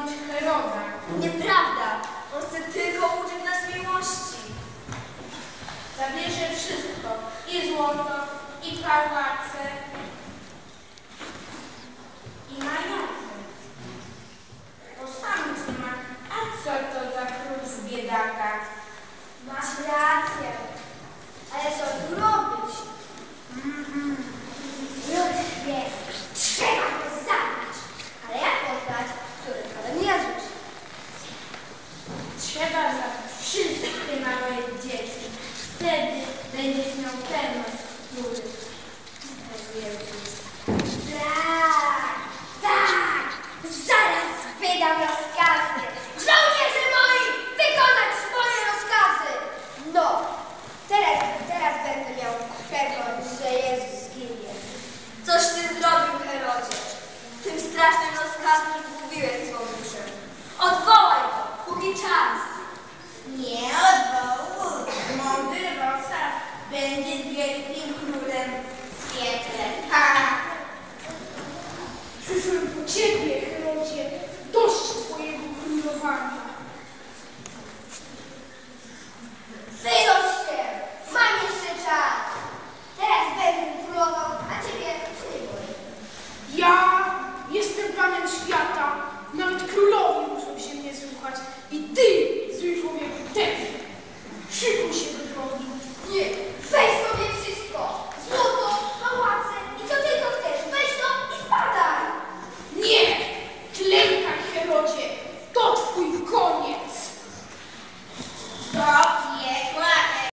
Heroda. Nieprawda! On chce tylko uczyć nas miłości. Zabierze wszystko. I złoto, i parła, Trzeba za wszystkie małe dzieci. Wtedy będziesz miał pewność, który Tak, tak, zaraz wydam rozkazy. Żołnierze moi, wykonać swoje rozkazy. No, teraz, teraz będę miał pewność, że Jezus ginie. Coś ty zrobił, Herodzie. Tym strasznym rozkazem 最聪明的是战士是不装的